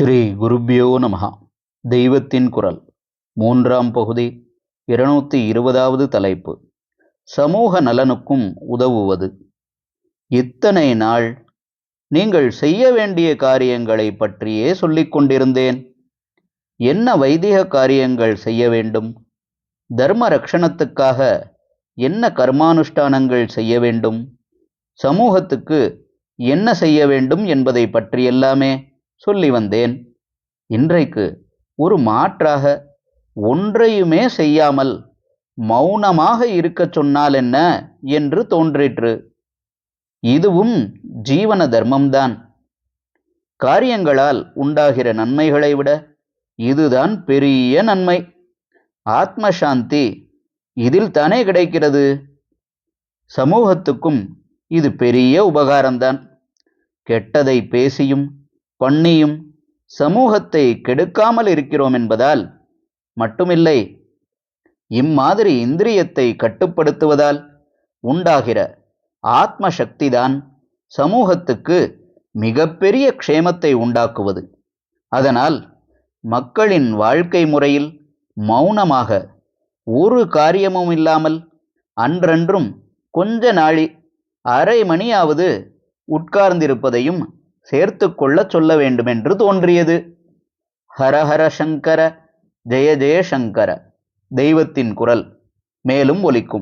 ஸ்ரீ குருபியோ நமஹா. தெய்வத்தின் குரல். மூன்றாம் பகுதி இருநூத்தி இருபதாவது தலைப்பு. சமூக நலனுக்கும் உதவுவது. இத்தனை நாள் நீங்கள் செய்ய வேண்டிய காரியங்களை பற்றியே சொல்லிக் கொண்டிருந்தேன். என்ன வைதிக காரியங்கள் செய்ய வேண்டும்? தர்ம ரக்ஷணத்துக்காக என்ன கர்மானுஷ்டானங்கள் செய்ய வேண்டும்? சமூகத்துக்கு என்ன செய்ய வேண்டும் என்பதை பற்றியெல்லாமே. சொல்லி வந்தேன். இன்றைக்கு ஒரு மாற்றாக ஒன்றையுமே செய்யாமல் மௌனமாக இருக்கச் சொன்னால் என்ன என்று தோன்றிற்று. இதுவும் ஜீவன தர்மம்தான். காரியங்களால் உண்டாகிற நன்மைகளை விட இதுதான் பெரிய நன்மை. ஆத்ம சாந்தி இதில் தானே கிடைக்கிறது? சமூகத்துக்கும் இது பெரிய உபகாரம்தான். கெட்டதை பேசியும் பண்ணியும் சமூகத்தை கெடுக்காமல் இருக்கிறோம் என்பதால் மட்டுமில்லை இம்மாதிரி இந்திரியத்தை கட்டுப்படுத்துவதால் உண்டாகிற ஆத்ம சக்திதான் சமூகத்துக்கு மிகப்பெரிய க்ஷேமத்தை உண்டாக்குவது. அதனால் மக்களின் வாழ்க்கை முறையில் மௌனமாக ஒரு காரியமும் இல்லாமல் அன்றன்றும் கொஞ்ச நாளி அரை மணியாவது உட்கார்ந்திருப்பதையும் சேர்த்து கொள்ளச் சொல்ல வேண்டுமென்று தோன்றியது. ஹரஹர சங்கர ஜெய ஜெய சங்கர தெய்வத்தின் குரல் மேலும் ஒலிக்கும்.